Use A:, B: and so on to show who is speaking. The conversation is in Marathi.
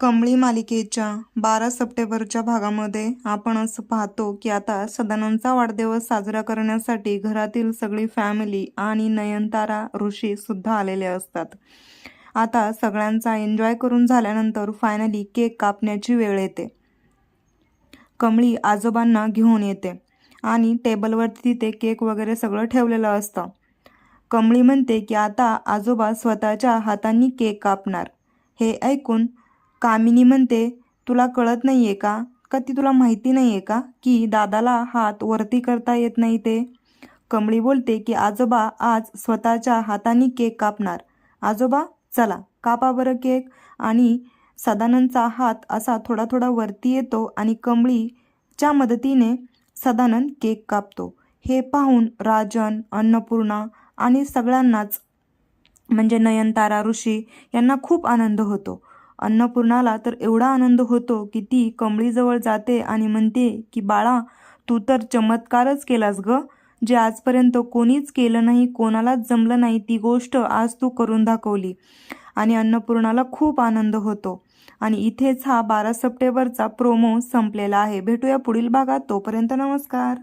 A: कमळी मालिकेच्या बारा सप्टेंबरच्या भागामध्ये आपण असं पाहतो की आता सदानंदचा वाढदिवस साजरा करण्यासाठी घरातील सगळी फॅमिली आणि नयनतारा ऋषी सुद्धा आलेले असतात. आता सगळ्यांचा एन्जॉय करून झाल्यानंतर फायनली केक कापण्याची वेळ येते. कमळी आजोबांना घेऊन येते आणि टेबलवरती तिथे केक वगैरे सगळं ठेवलेलं असतं. कमळी म्हणते की आता आजोबा स्वतःच्या हातांनी केक कापणार. हे ऐकून कामिनी म्हणते तुला कळत नाही आहे का? का ती तुला माहिती नाही आहे का की दादाला हात वरती करता येत नाही ते? कमळी बोलते की आजोबा आज स्वतःच्या हाताने केक कापणार. आजोबा चला कापा बरं केक. आणि सदानंदचा हात असा थोडा थोडा वरती येतो आणि कमळीच्या मदतीने सदानंद केक कापतो. हे पाहून राजन अन्नपूर्णा आणि सगळ्यांनाच म्हणजे नयनतारा ऋषी यांना खूप आनंद होतो. अन्नपूर्णाला तर एवढा आनंद होतो की ती कमळीजवळ जाते आणि म्हणते की बाळा तू तर चमत्कारच केलास ग. जे आजपर्यंत कोणीच केलं नाही कोणालाच जमलं नाही ती गोष्ट आज तू करून दाखवली. आणि अन्नपूर्णाला खूप आनंद होतो. आणि इथेच हा बारा सप्टेंबरचा प्रोमो संपलेला आहे. भेटूया पुढील भागात. तोपर्यंत नमस्कार.